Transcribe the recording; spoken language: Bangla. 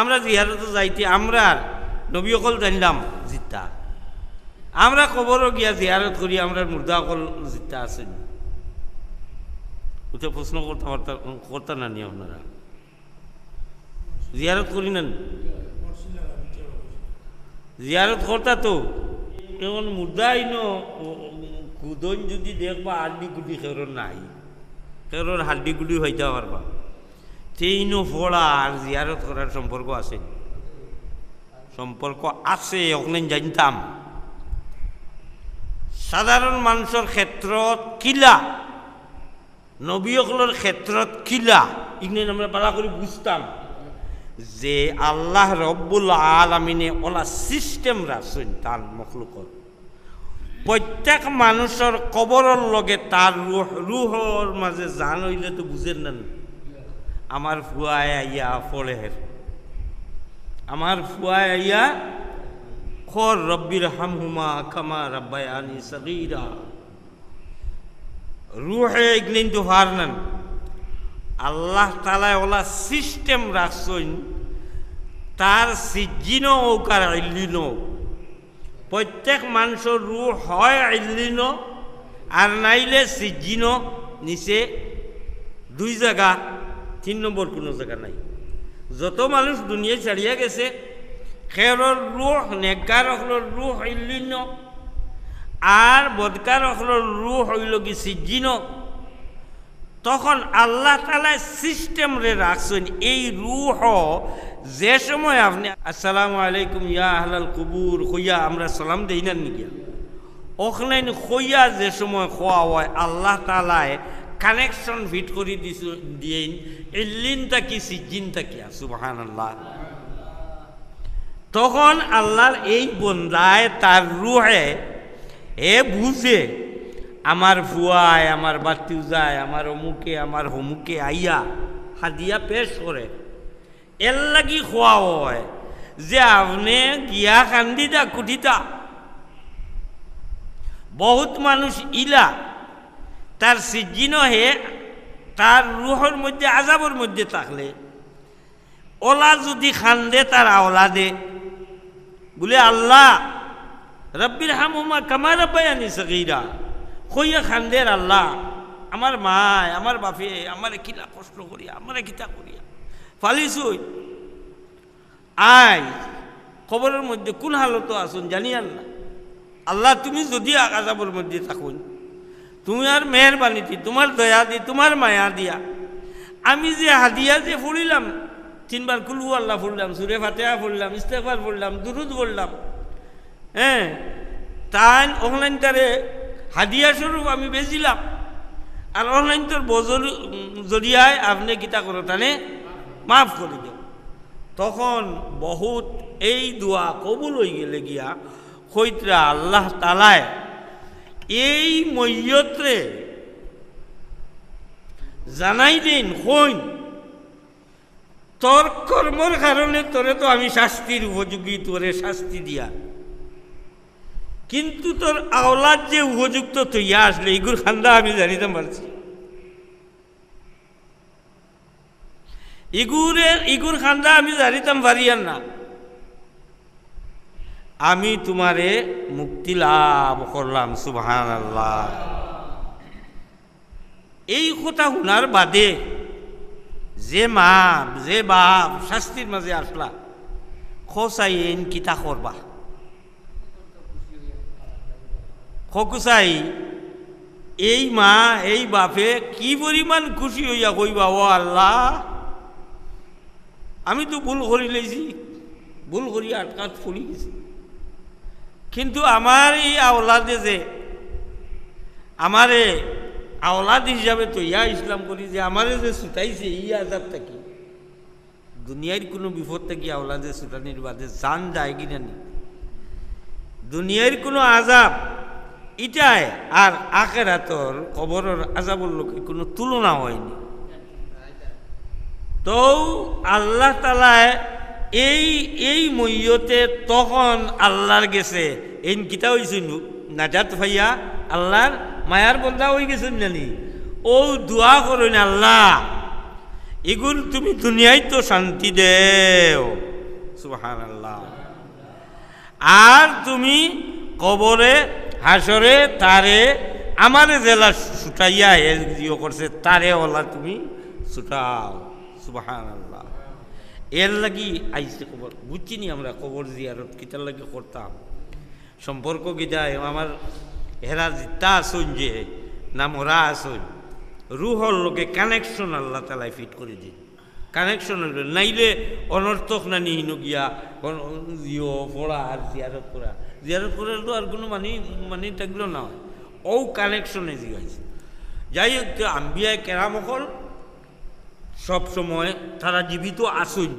আমরা জিয়ারত যাইতে, আমরা নবী অকল জানলাম জিতা। আমরা কবরও গিয়া জিয়ারত করি, আমরা মুর্দা অকল জিতা আছেন। ওটা প্রশ্ন করতে করতা না নি আপনারা? জিয়ারত করি না জিয়ারত করতা তো? এমন মুর্দা আইনো কুদন যদি দেখবা হাড্ডি গুডি খেরোর নাই। খেরোর হাড্ডি গুডি হইতে পারবা। সেইনো ফোড়া আর জিয়ারত করার সম্পর্ক আছে। সম্পর্ক আছে ওখানে জানতাম। সাধারণ মানুষের ক্ষেত্ৰত কিলা? নবীসকলের ক্ষেত্ৰত কিলা? ইগনে আমরা পালা করে বুঝতাম। যে আল্লাহ রব্বুল আলমিনে ওলা সিস্টেম রাখছেন তার মখলুকর প্রত্যেক মানুষের কবরের লগে তার রুহ, রুহর মাঝে জান হইলে তো বুঝেন না। আমার ফুয়ায় আইয়া ফলেহের। আমার ফুয়ায় আইয়া খর রব্বির হামহুমা খামা রব্বায়ানি সগীরা। রুহে ইগলিন তো হারনান আল্লাহ তালায় ওলা সিস্টেম রাখছেন, তার সিজিনো ওকার ইল্লিনো প্রত্যেক মানুষের রু হয় ইল্লিনো আর নাইলে সিজিনো নিচে দুই জায়গা তিন নম্বর কোনো জায়গা নাই। যত মানুষ দুনিয়ায় ছাড়িয়া গেছে খেরর রুহ নেককার অখলর রুহ ইল্লিন, আর বদকার অখলর রুহ হইল কি সিজিন তখন আল্লাহ তালায় সিস্টেম রে রাখছেন এই রুহ যে সময় আপনি, আসসালামু আলাইকুম, ইয়া আহলাল কুবুর হইয়া আমরা সালাম দেই না নিকিয়া ওখানে হইয়া যে সময় খোয়া হয়, আল্লাহ তালায় কানেকশন ফিট করে দিছ দিয়েন ইল্লিন তাকি সিজিন তাকিয়া সুবাহান আল্লাহ তখন আল্লাহর এই বন্দায় তার রুহে, এ বুঝে, আমার ফুয়ায় আমার বাতিউ যায় আমার অমুকে, আমার হমুকে আইয়া হাদিয়া পেশ করে। এর লাগি খোয়া হয় যে আপনি গিয়া কান্দিতা কুটিতা বহুত মানুষ ইলা তার সিজিন হে, তার রুহর মধ্যে আজাবর মধ্যে থাকলে, ওলা যদি খান্দে তার আওলা দে বলে, আল্লাহ, রব্বির হামুমা কামার রব্বায়ানি সগীরা। কইয়া খান্দের আল্লাহ, আমার মায়, আমার বাপে, আমার কিলা কষ্ট করিয়া, আমার কিতা করিয়া। ফালিসুই আয় খবরের মধ্যে কোন হালত আসুন, জানি আল্লাহ। আল্লাহ, তুমি যদি আজাবর মধ্যে থাকুন। তুমি আর মেহরবানিতি তোমার দয়া দি, তোমার মায়া দিয়া। আমি যে হাদিয়া যে ফুড়িলাম তিনবার কুলু আল্লাহ ফুড়লাম সুরে ফাতেহা ফুড়লাম ইস্তেফার ফুড়লাম দুরুদ ফুড়লাম হ্যাঁ তাই অনলাইন তারে হাদিয়া স্বরূপ আমি বেচিলাম আর অনলাইন তোর বজর জরিয়ায় আপনি গীতা করো তানে মাফ করে দেব তখন বহুত এই দোয়া কবুল হয়ে গেলে গিয়া হইতরা আল্লাহ তালায় এই মৈয়ত্রে জানাই দিন হইন তোর কর্মর কারণে তোরে তো আমি শাস্তির উপযোগী, তোরে শাস্তি দিয়া। কিন্তু তোর আওলাদ যে উপযুক্ত তৈয়া আসলে এগুর খান্দা, আমি জানিতে পারছি। ইগুরের, ইগুর খান্দা, আমি জানিতাম পারিয়ার না। আমি তোমারে মুক্তি লাভ করলাম সুবহান আল্লাহ এই কথা শোনার বাদে যে মা, যে বাপ শাস্তির মাঝে আসলা এন কিতা করবা? খকুসাই, এই মা, এই বাপে কি পরিমাণ খুশি হইয়া কইবা, ও আল্লাহ? আমি তো ভুল করি লেছি ভুল করি আটকাত ফুলি গেছি। কিন্তু আমার এই আওলাদে যে, আমারে আওলাদ হিসাবে তো ইয়া ইসলাম করি যে, আমারে যে ছুটাইছে ই আজাব থাকি। দুনিয়ার কোনো বিপদ থেকে আওলাদে ছুটানির বাদে জান যায় কিনা নি। দুনিয়ার কোনো আজাব ইটাই আর আখেরাতর কবরের আজাবর লোকে কোনো তুলনা হয়নি। তো আল্লাহ তালায় এই এই মইয়তে তখন আল্লাহর গেছে। এই কিতা হয়েছে নাজাত ভাইয়া, আল্লাহর মায়ার বন্ধা হয়ে গেছেন জানি ও দোয়া করেন আল্লাহ এগুলো তুমি দুনিয়ায় তো শান্তি দেও। সুহান আল্লাহ আর তুমি কবরে হাসরে তারে আমার জেলা ছুটাইয়া করছে, তারে ওলা তুমি ছুটাও। সুবাহান আল্লাহ এর লাগি আইসে কবর। বুঝছিনি আমরা কবর জিয়ারত কিতার লাগি করতাম। সম্পর্ক গিতা আমার হেরা জিতা আসুন যে না মরা আসুন। রুহর লোকে কানেকশন আল্লাহ তালাই ফিট করে দিন। কানেকশন নাইলে অনর্থক না নিহিন গিয়া জিও পড়া আর জিয়ারত করা। জিয়ারত করার তো আর কোনো মানি মানি থাকল না। ও কানেকশনে জিগাইছে যাই হোক আম্বিয়ায় সব সময় তারা জীবিত আসুন।